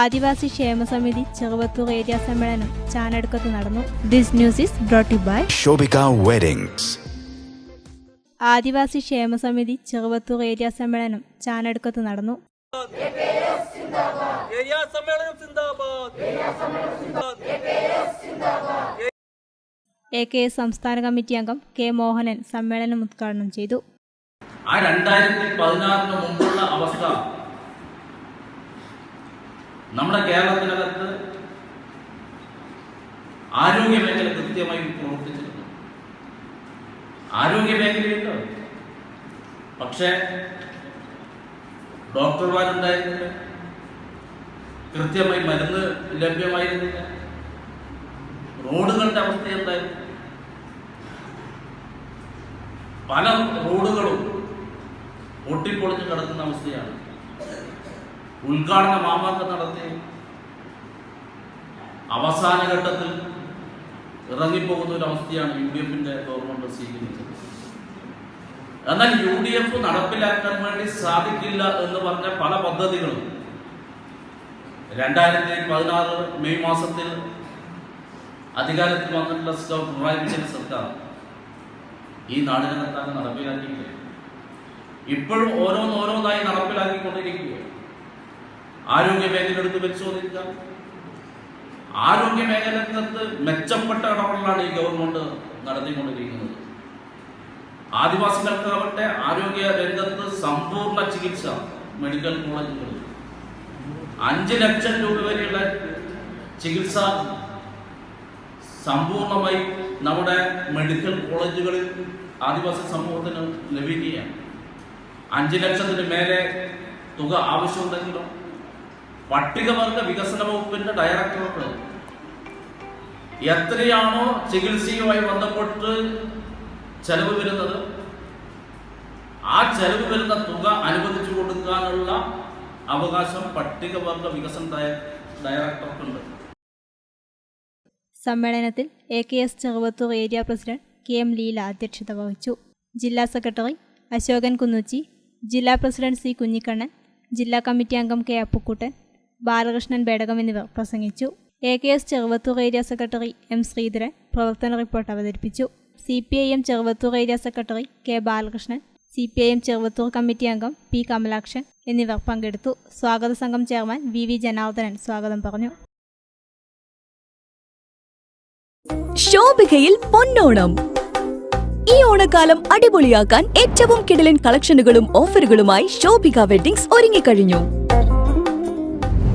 ആദിവാസി Kshema Samiti Cheruvathur area സമ്മേളനം ചാനടുക്കത്ത് നടന്നു. This news is brought by Shobika Weddings. ആദിവാസി ക്ഷേമസമിതി ചെറുവത്തൂർ ഏരിയ സമ്മേളനം ചാനടുക്കത്ത് നടന്നു. ഏരിയ സമ്മേളനം സിന്ദാബാദ് എ കെ എസ് സംസ്ഥാന കമ്മിറ്റി അംഗം കെ മോഹനൻ സമ്മേളനം ഉദ്ഘാടനം ചെയ്തു. ആ രണ്ടായിരത്തി പതിനാറിന് മുമ്പുള്ള അവസ്ഥ നമ്മുടെ കേരളത്തിനകത്ത് ആരോഗ്യ മേഖല കൃത്യമായി പ്രവർത്തിച്ചിരുന്നു ആരോഗ്യ മേഖലയുണ്ട്? പക്ഷേ ഡോക്ടർമാരുണ്ടായിരുന്നില്ല. കൃത്യമായി മരുന്ന് ലഭ്യമായിരുന്നില്ല. റോഡുകളുടെ അവസ്ഥ എന്തായിരുന്നു? പല റോഡുകളും പൊട്ടിപ്പൊളിഞ്ഞ് കിടക്കുന്ന അവസ്ഥയാണ്. ഉദ്ഘാടന മാമാങ്കം നടത്തി. അവസാന ഘട്ടത്തിൽ ഇറങ്ങിപ്പോകുന്ന ഒരു അവസ്ഥയാണ് യു ഡി എഫിന്റെ ഗവൺമെന്റ് സ്വീകരിച്ചത്. എന്നാൽ യു ഡി എഫ് നടപ്പിലാക്കാൻ വേണ്ടി സാധിക്കില്ല എന്ന് പറഞ്ഞ പല പദ്ധതികളും രണ്ടായിരത്തി പതിനാറ് മെയ് മാസത്തിൽ അധികാരത്തിൽ വന്നിട്ടുള്ള പിണറായി സർക്കാർ ഈ നാടിനകത്താണ് നടപ്പിലാക്കിയിട്ടില്ല. ഇപ്പോഴും ഓരോന്നോരോന്നായി നടപ്പിലാക്കിക്കൊണ്ടിരിക്കുകയാണ്. ആരോഗ്യ മേഖല എടുത്ത് ആരോഗ്യ മേഖലക്കകത്ത് മെച്ചപ്പെട്ട ഇടപെടലാണ് ഈ ഗവൺമെന്റ് നടത്തിക്കൊണ്ടിരിക്കുന്നത് ആദിവാസികൾക്കാവട്ടെ ആരോഗ്യ രംഗത്ത് സമ്പൂർണ ചികിത്സ മെഡിക്കൽ കോളേജുകളിൽ. അഞ്ച് ലക്ഷം രൂപ വരെയുള്ള ചികിത്സ സമ്പൂർണമായി നമ്മുടെ മെഡിക്കൽ കോളേജുകളിൽ ആദിവാസി സമൂഹത്തിന് ലഭിക്കുകയാണ്. അഞ്ച് ലക്ഷത്തിന് മേലെ തുക ആവശ്യമുണ്ടെങ്കിലും? പട്ടികവർഗ വികസന വകുപ്പിന്റെ ഡയറക്ടർക്ക് എത്രയാണോ ചികിത്സയുമായി ബന്ധപ്പെട്ട് ചെലവ് വരുന്നത് ആ ചെലവ് വരുന്ന തുക അനുവദിച്ചു കൊടുക്കാനുള്ള അവകാശം പട്ടികവർഗ വികസന ഡയറക്ടർക്കുണ്ട് സമ്മേളനത്തിൽ A K S Cheruvathur area president K M Leela അധ്യക്ഷത വഹിച്ചു. ജില്ലാ സെക്രട്ടറി അശോകൻ കുന്നുച്ചി ജില്ലാ പ്രസിഡന്റ് സി കുഞ്ഞിക്കണ്ണൻ ജില്ലാ കമ്മിറ്റി അംഗം കെ അപ്പുക്കുട്ടൻ ബാലകൃഷ്ണൻ ബേടകം എന്നിവർ പ്രസംഗിച്ചു. A K S Cheruvathur area secretary M Sreedharan പ്രവർത്തന റിപ്പോർട്ട് അവതരിപ്പിച്ചു. C P I M Cheruvathur area secretary K Balakrishnan C P I M Cheruvathur committee അംഗം പി കമലാക്ഷൻ എന്നിവർ പങ്കെടുത്തു. സ്വാഗത സംഘം ചെയർമാൻ വി വി ജനാർദ്ദനൻ സ്വാഗതം പറഞ്ഞു. ശോഭികയിൽ പൊന്നോണം. ഈ ഓണക്കാലം അടിപൊളിയാക്കാൻ ഏറ്റവും കിടിലൻ കളക്ഷനുകളും ഓഫറുകളുമായി ശോഭിക വെഡിങ്സ് ഒരുങ്ങിക്കഴിഞ്ഞു.